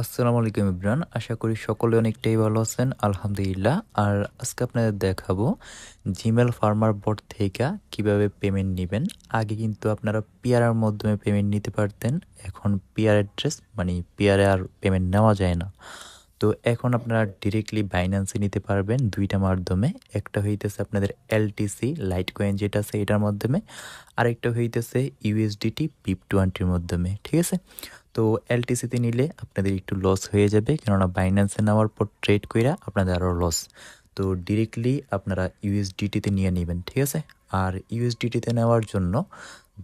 আসসালামু আলাইকুম ইমরান, আশা করি সকলে অনেকটাই ভালো আছেন, আলহামদুলিল্লাহ। আর আজকে আপনাদের দেখাবো জিমেল ফার্মার বোর্ড থেকে কীভাবে পেমেন্ট নেবেন। আগে কিন্তু আপনারা পিয়ারের মাধ্যমে পেমেন্ট নিতে পারতেন। এখন পিয়ার অ্যাড্রেস মানে পিয়ারে আর পেমেন্ট নেওয়া যায় না। তো এখন আপনারা ডিরেক্টলি বাইন্যান্সে নিতে পারবেন দুইটা মাধ্যমে। একটা হইতেছে আপনাদের এলটিসি লাইট কয়েন যেটা আছে এটার মাধ্যমে, আরেকটা হইতেছে ইউএসডিটি পিপ টোয়েন্টির মাধ্যমে, ঠিক আছে? তো এলটিসিতে নিলে আপনাদের একটু লস হয়ে যাবে, কেননা বাইন্যান্সে নেওয়ার পর ট্রেড কইরা আপনাদের আরও লস তো ডিরেক্টলি আপনারা ইউএসডিটিতে নিয়ে নেবেন, ঠিক আছে? আর ইউএসডিটিতে নেওয়ার জন্য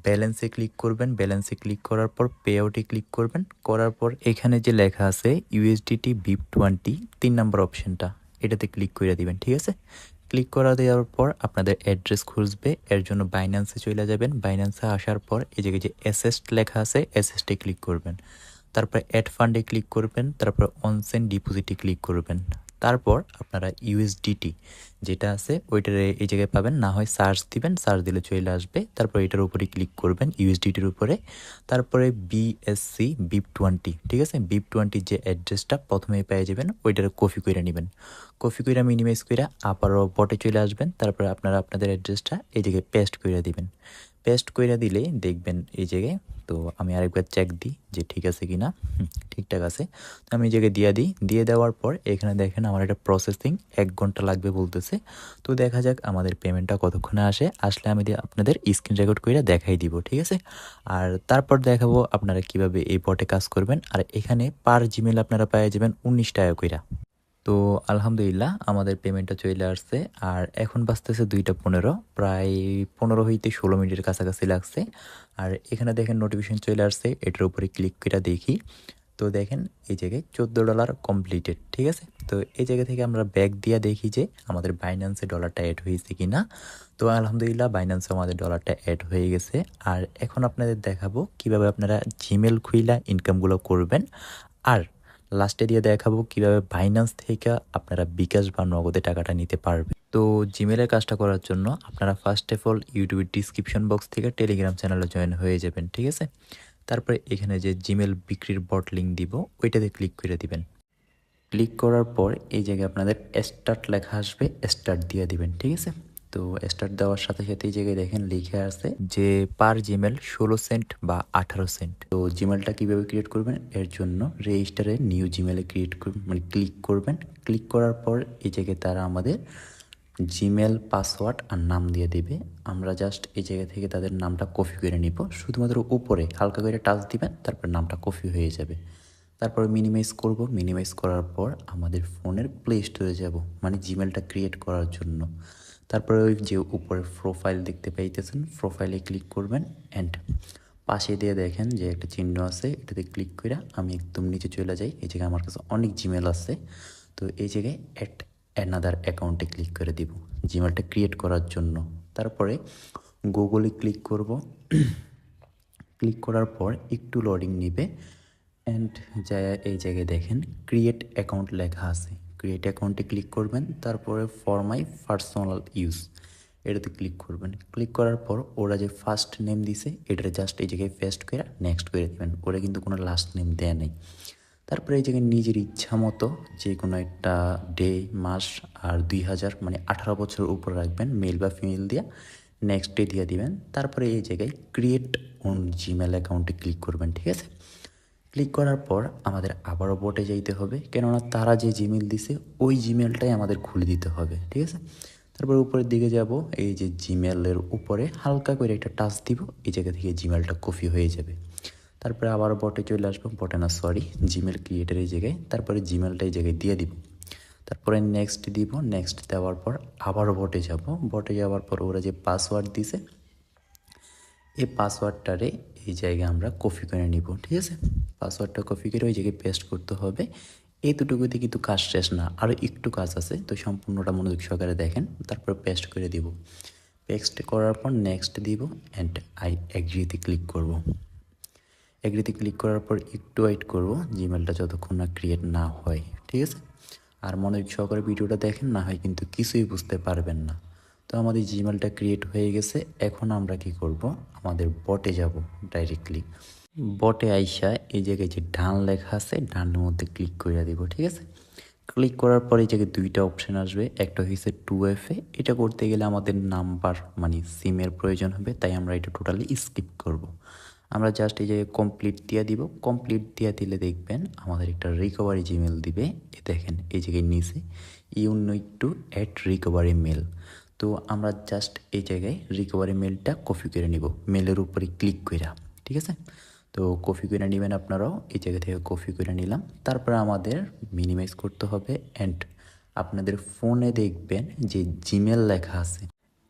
ব্যালেন্সে ক্লিক করবেন। ব্যালেন্সে ক্লিক করার পর পে আউটে ক্লিক করবেন। করার পর এখানে যে লেখা আছে ইউএসডিটি বিপ টোয়েন্টি তিন নম্বর অপশনটা এটাতে ক্লিক করে দিবেন, ঠিক আছে? ক্লিক করা দেওয়ার পর আপনাদের অ্যাড্রেস খুঁজবে, এর জন্য বাইন্যান্সে চলে যাবেন। বাইন্যান্সে আসার পর এই যে যে এসএসট লেখা আছে এসএসটে ক্লিক করবেন। তারপর অ্যাড ফান্ডে ক্লিক করবেন, তারপর অনসেন ডিপোজিটে ক্লিক করবেন। তারপর আপনারা ইউএসডিটি যেটা আছে, ওইটার এই জায়গায় পাবেন। না হয় সার্চ দিবেন, সার্চ দিলে চলে আসবে। তারপর এটার উপরে ক্লিক করবেন ইউএসডিটির উপরে। তারপরে বিএসসি বিপ টোয়েন্টি ঠিক আছে? বিপ টোয়েন্টির যে অ্যাড্রেসটা প্রথমে পেয়ে যাবেন, ওইটার কপি করে নেবেন। কপি করে মিনিমাইজ করে আবারও বটে চলে আসবেন। তারপরে আপনারা আপনাদের অ্যাড্রেসটা এই জায়গায় পেস্ট করে দিবেন। পেস্ট করে দিলে দেখবেন এই জায়গায়, তো আমি আরেকবার চেক দিই যে ঠিক আছে কি না ঠিকঠাক আছে। তো আমি এই জায়গায় দিয়ে দিই। দিয়ে দেওয়ার পর এখানে দেখেন আমার একটা প্রসেসিং এক ঘণ্টা লাগবে বলতেছে। তো দেখা যাক আমাদের পেমেন্টটা কতক্ষণে আসে। আসলে আমি আপনাদের স্ক্রিন রেকর্ড করে দেখাই দিব, ঠিক আছে? আর তারপর দেখাবো আপনারা কীভাবে এই বটে কাজ করবেন। আর এখানে পার জিমেল আপনারা পেয়ে যাবেন উনিশ টাকা কইরা। তো আলহামদুলিল্লাহ আমাদের পেমেন্টটা চলে আসছে। আর এখন বাঁচতেছে দুইটা পনেরো, প্রায় পনেরো হইতে ষোলো মিনিটের কাছাকাছি লাগছে। আর এখানে দেখেন নোটিফিকেশন চলে আসছে, এটার উপরে ক্লিক করে দেখি। তো দেখেন এই জায়গায় চোদ্দ ডলার কমপ্লিটেড ঠিক আছে? তো এই জায়গা থেকে আমরা ব্যাক দিয়ে দেখি যে আমাদের বাইন্যান্সে ডলারটা অ্যাড হয়েছে কি না তো আলহামদুলিল্লাহ বাইন্যান্সে আমাদের ডলারটা অ্যাড হয়ে গেছে। আর এখন আপনাদের দেখাবো কীভাবে আপনারা জিমেল খুইলা ইনকামগুলো করবেন। আর লাস্টে দিয়ে দেখাবো কীভাবে বাইন্যান্স থেকে আপনারা বিকাশ বা নগদে টাকাটা নিতে পারবে তো জিমেলের কাজটা করার জন্য আপনারা ফার্স্ট অফ অল ইউটিউবের ডিসক্রিপশন বক্স থেকে টেলিগ্রাম চ্যানেলে জয়েন হয়ে যাবেন, ঠিক আছে? তারপরে এখানে যে জিমেল বিক্রির বট লিঙ্ক দিব, ওইটাতে ক্লিক করে দিবেন। ক্লিক করার পর এই জায়গায় আপনাদের স্টার্ট লেখা আসবে স্টার্ট দিয়ে দিবেন, ঠিক আছে? তো স্টার্ট দেওয়ার সাথে সাথে এই জায়গায় দেখেন লিখে আছে যে পার জিমেল ষোলো সেন্ট বা আঠারো সেন্ট তো জিমেলটা কীভাবে ক্রিয়েট করবেন? এর জন্য রেজিস্টারে নিউ জিমেলে ক্রিয়েট মানে ক্লিক করবেন। ক্লিক করার পর এই জায়গায় তারা আমাদের জিমেল পাসওয়ার্ড আর নাম দিয়ে দেবে। আমরা জাস্ট এই জায়গা থেকে তাদের নামটা কপি করে নিব। শুধুমাত্র উপরে হালকা করে টাচ দিবেন, তারপর নামটা কপি হয়ে যাবে। তারপর মিনিমাইজ করব। মিনিমাইজ করার পর আমাদের ফোনের প্লে স্টোরে যাব মানে জিমেলটা ক্রিয়েট করার জন্য। তারপরে ওই যে উপরে প্রোফাইল দেখতে পাইতেছেন প্রোফাইলে ক্লিক করবেন অ্যান্ড পাশে দিয়ে দেখেন যে একটা চিহ্ন আছে, এটাতে ক্লিক করে আমি একদম নিচে চলে যাই। এই জায়গায় আমার কাছে অনেক জিমেল আছে, তো এই জায়গায় অ্যাট অ্যানাদার অ্যাকাউন্টে ক্লিক করে দিব জিমেলটা ক্রিয়েট করার জন্য। তারপরে গুগলে ক্লিক করব। ক্লিক করার পর একটু লোডিং নিবে অ্যান্ড যা এই জায়গায় দেখেন ক্রিয়েট অ্যাকাউন্ট লেখা আছে। ক্রিয়েট অ্যাকাউন্টে ক্লিক করবেন, তারপরে ফর মাই পার্সোনাল ইউজ এটাতে ক্লিক করবেন। ক্লিক করার পর ওরা যে ফার্স্ট নেম দিছে, এটাতে জাস্ট এই জায়গায় পেস্ট করে নেক্সট করে দেবেন। ওরা কিন্তু কোনো লাস্ট নেম দেয় নেই। তারপরে এই জায়গায় নিজের ইচ্ছা মতো যে কোনো একটা ডে মাস আর দুই হাজার মানে আঠারো বছর উপর রাখবেন মেল বা ফিমেল দিয়ে নেক্সট ডে দিয়ে দিবেন। তারপরে এই জায়গায় ক্রিয়েট অন জিমেল অ্যাকাউন্টে ক্লিক করবেন, ঠিক আছে? ক্লিক করার পর আমাদের আবারও বোটে যাইতে হবে। কেননা তারা যে জিমেল দিছে, ওই জিমেলটাই আমাদের খুলে দিতে হবে, ঠিক আছে? তারপর উপরের দিকে যাব, এই যে জিমেলের উপরে হালকা করে একটা টাচ দিব, এই জায়গা থেকে জিমেলটা কপি হয়ে যাবে। তারপরে আবারও বটে চলে আসব বটে না সরি জিমেল ক্রিয়েটার এই জায়গায়, তারপরে জিমেলটা এই জায়গায় দিয়ে দিব। তারপরে নেক্সট দিব নেক্সট দেওয়ার পর আবারও বটে যাব। বটে যাওয়ার পর ওরা যে পাসওয়ার্ড দিছে, এই পাসওয়ার্ডটারে এই জায়গায় আমরা কপি করে নিব, ঠিক আছে? পাসওয়ার্ডটা কপি করে ওই জায়গায় পেস্ট করতে হবে। এই দুটুকুতে কিন্তু কাজ শেষ না আরও একটু কাজ আছে। তো সম্পূর্ণটা মনোযোগ সহকারে দেখেন, তারপর পেস্ট করে দিব। পেস্ট করার পর নেক্সট দিব অ্যান্ড আই এগ্রিতে ক্লিক করব। এগ্রিতে ক্লিক করার পর একটু ওয়েট করব জিমেলটা যতক্ষণ না ক্রিয়েট না হয়, ঠিক আছে? আর মনোযোগ সহকারে ভিডিওটা দেখেন, না হয় কিন্তু কিছুই বুঝতে পারবেন না। তো আমাদের জিমেলটা ক্রিয়েট হয়ে গেছে, এখন আমরা কি করব? আমাদের বটে যাব ডাইরেক্টলি বটে আইসা এই জায়গায় যে ডান লেখা আছে, ডানের মধ্যে ক্লিক করে দিব, ঠিক আছে? ক্লিক করার পরে এই জায়গায় দুইটা অপশান আসবে। একটা হয়েছে টু এফ এ। এটা করতে গেলে আমাদের নাম্বার মানে সিমের প্রয়োজন হবে, তাই আমরা এটা টোটালি স্কিপ করব। আমরা জাস্ট এই জায়গায় কমপ্লিট দিয়ে দিব। কমপ্লিট দিয়ে দিলে দেখবেন আমাদের একটা রিকভারি জিমেল দিবে। এ দেখেন, এই জায়গায় নিচে you need to add recovery mail তো আমরা জাস্ট এই জায়গায় রিকভারি মেলটা কপি করে নিব। মেলের উপরে ক্লিক করে ঠিক আছে? তো কপি করে নেবেন আপনারাও, এই জায়গা থেকে কপি করে নিলাম। তারপরে আমাদের মিনিমাইজ করতে হবে অ্যান্ড আপনাদের ফোনে দেখবেন যে জিমেল লেখা আছে।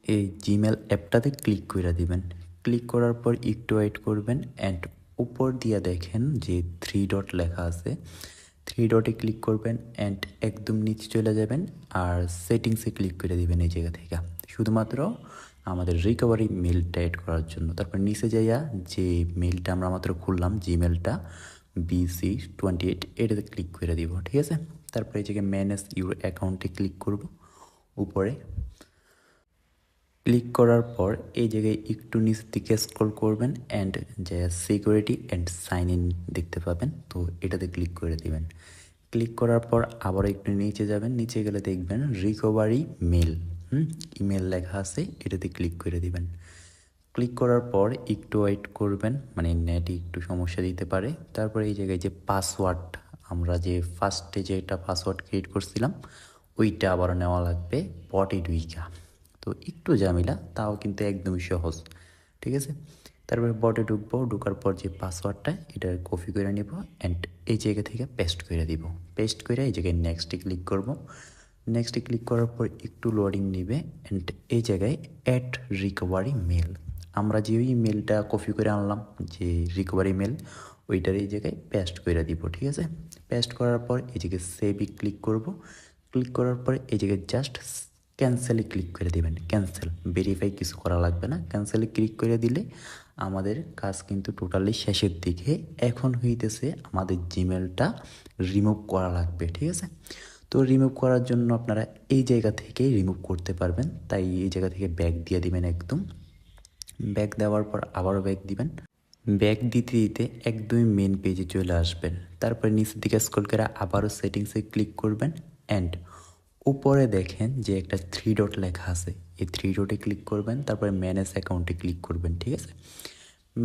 এই জিমেল অ্যাপটাতে ক্লিক করে দিবেন। ক্লিক করার পর একটু ওয়েট করবেন অ্যান্ড উপর দিয়ে দেখেন যে থ্রি ডট লেখা আছে। থ্রি ডটে ক্লিক করবেন অ্যান্ড একদম নিচে চলে যাবেন আর সেটিংসে ক্লিক করে দিবেন এই জায়গা থেকে। শুধুমাত্র আমাদের রিকভারি মেলটা অ্যাড করার জন্য। তারপর নিচে যাইয়া যে মেলটা আমরা মাত্র খুললাম জিমেলটা বিসি টোয়েন্টি এইট এটাতে ক্লিক করে দিব, ঠিক আছে? তারপরে এই জায়গায় ম্যানেজ ইউর অ্যাকাউন্টে ক্লিক করব। উপরে ক্লিক করার পর এই জায়গায় একটু নিচ দিকে স্ক্রল করবেন অ্যান্ড যে সিকিউরিটি অ্যান্ড সাইন ইন দেখতে পাবেন, তো এটাতে ক্লিক করে দিবেন। ক্লিক করার পর আবার একটু নিচে যাবেন, নিচে গেলে দেখবেন রিকভারি মেল হুম ইমেল লেখা আছে, এটাতে ক্লিক করে দিবেন। ক্লিক করার পর একটু ওয়েট করবেন মানে নেটে একটু সমস্যা দিতে পারে। তারপরে এই জায়গায় যে পাসওয়ার্ড আমরা যে ফার্স্টে যে একটা পাসওয়ার্ড ক্রিয়েট করছিলাম, ওইটা আবার নেওয়া লাগবে পটি দুইকা তো একটু জামিলা তাও কিন্তু একদমই সহজ, ঠিক আছে? তারপরে বটে ঢুকবো, ঢুকার পর যে পাসওয়ার্ডটা এটা কপি করে নিব অ্যান্ড এই জায়গা থেকে পেস্ট করে দিব। পেস্ট করে এই জায়গায় নেক্সটে ক্লিক করব। নেক্সটে ক্লিক করার পর একটু লোডিং নেবে অ্যান্ড এই জায়গায় অ্যাট রিকভারি মেল আমরা যে ওই মেলটা কপি করে আনলাম, যে রিকভারি মেল ওইটার এই জায়গায় পেস্ট করে দিব, ঠিক আছে? পেস্ট করার পর এই জায়গায় সেভি ক্লিক করব। ক্লিক করার পর এই জায়গায় জাস্ট ক্যান্সেলে ক্লিক করে দিবেন। ক্যান্সেল ভেরিফাই কিছু করা লাগবে না। ক্যান্সেলে ক্লিক করে দিলে আমাদের কাজ কিন্তু টোটালি শেষের দিকে এখন হইতেছে আমাদের জিমেলটা রিমুভ করা লাগবে, ঠিক আছে? তো রিমুভ করার জন্য আপনারা এই জায়গা থেকেই রিমুভ করতে পারবেন। তাই এই জায়গা থেকে ব্যাগ দিয়ে দিবেন একদম। ব্যাগ দেওয়ার পর আবারও ব্যাগ দিবেন। ব্যাগ দিতে দিতে একদমই মেন পেজে চলে আসবেন। তারপরে নিচের দিকে স্ক্রল করে আবারও সেটিংসে ক্লিক করবেন। অ্যান্ড উপরে দেখেন যে একটা থ্রি ডট লেখা আছে। এই থ্রি ডটে ক্লিক করবেন, তারপরে ম্যানেজ অ্যাকাউন্টে ক্লিক করবেন, ঠিক আছে?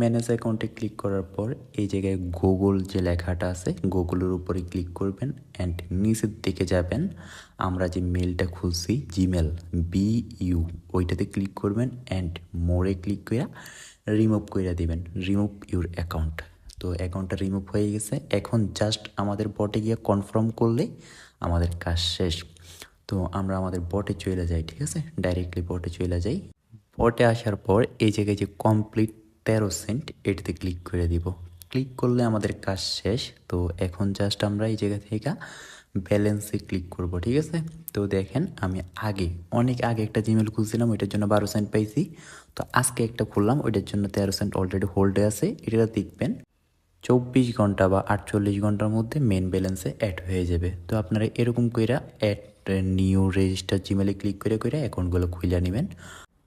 ম্যানেজ অ্যাকাউন্টে ক্লিক করার পর এই জায়গায় গুগল যে লেখাটা আছে গুগলের উপরে ক্লিক করবেন অ্যান্ড নিচের দিকে যাবেন। আমরা যে মেলটা খুলছি জিমেল বি ইউ ওইটাতে ক্লিক করবেন অ্যান্ড মোড়ে ক্লিক করে রিমুভ করে দিবেন রিমুভ ইউর অ্যাকাউন্ট তো অ্যাকাউন্টটা রিমুভ হয়ে গেছে। এখন জাস্ট আমাদের বটে গিয়ে কনফার্ম করলে আমাদের কাজ শেষ। তো আমরা আমাদের বটে চলে যাই, ঠিক আছে? ডাইরেক্টলি বটে চলে যাই। বটে আসার পর এই জায়গায় যে কমপ্লিট তেরো সেন্ট এটিতে ক্লিক করে দিব। ক্লিক করলে আমাদের কাজ শেষ। তো এখন জাস্ট আমরা এই জায়গা থেকে ব্যালেন্সে ক্লিক করব, ঠিক আছে? তো দেখেন, আমি আগে, অনেক আগে একটা জিমেল খুলছিলাম, ওইটার জন্য বারো সেন্ট পাইছি। তো আজকে একটা খুললাম, ওইটার জন্য তেরো সেন্ট অলরেডি হোল্ডে আছে। এটা দেখবেন, চব্বিশ ঘণ্টা বা আটচল্লিশ ঘণ্টার মধ্যে মেন ব্যালেন্সে অ্যাড হয়ে যাবে। তো আপনারা এরকম কইরা অ্যাড নিউ রেজিস্টার জিমেলে ক্লিক করে করে অ্যাকাউন্টগুলো খুলে নেবেন।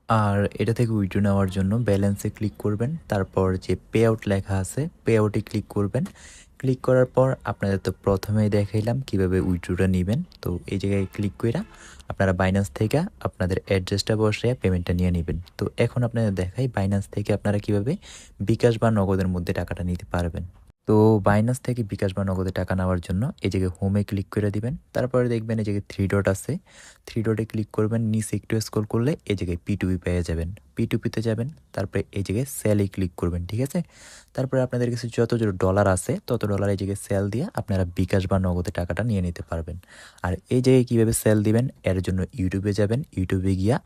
আর এটা থেকে উইড্রো নেওয়ার জন্য ব্যালেন্সে ক্লিক করবেন। তারপর যে পে আউট লেখা আছে পে আউটে ক্লিক করবেন। ক্লিক করার পর আপনাদের তো প্রথমেই দেখাইলাম কীভাবে উইড্রোটা নেবেন। তো এই জায়গায় ক্লিক করে আপনারা বাইন্যান্স থেকে আপনাদের অ্যাড্রেসটা বসে পেমেন্টটা নিয়ে নেবেন। তো এখন আপনাদের দেখাই বাইন্যান্স থেকে আপনারা কীভাবে বিকাশ বা নগদের মধ্যে টাকাটা নিতে পারবেন। তো বাইনাস থেকে বিকাশ বা নগদে টাকা নেওয়ার জন্য এই জায়গায় হোমে ক্লিক করে দিবেন। তারপরে দেখবেন এই জায়গায় থ্রি ডট আছে থ্রি ডটে ক্লিক করবেন, নিচে একটু স্ক্রল করলে এই জায়গায় পি টুপি পেয়ে যাবেন। পি টুপিতে যাবেন, তারপরে এই জায়গায় সেলে ক্লিক করবেন, ঠিক আছে? তারপরে আপনাদের কাছে যত যত ডলার আছে, তত ডলার এই জায়গায় সেল দিয়ে আপনারা বিকাশ বা নগদে টাকাটা নিয়ে নিতে পারবেন। আর এই জায়গায় কীভাবে সেল দিবেন, এর জন্য ইউটিউবে যাবেন। ইউটিউবে গিয়া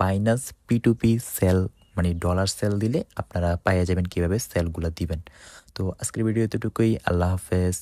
Binance P to P sell মানে ডলার সেল দিলে আপনারা পাইয়া যাবেন কীভাবে সেলগুলো দিবেন। তো আজকের ভিডিও এতটুকুই আল্লাহ হাফেজ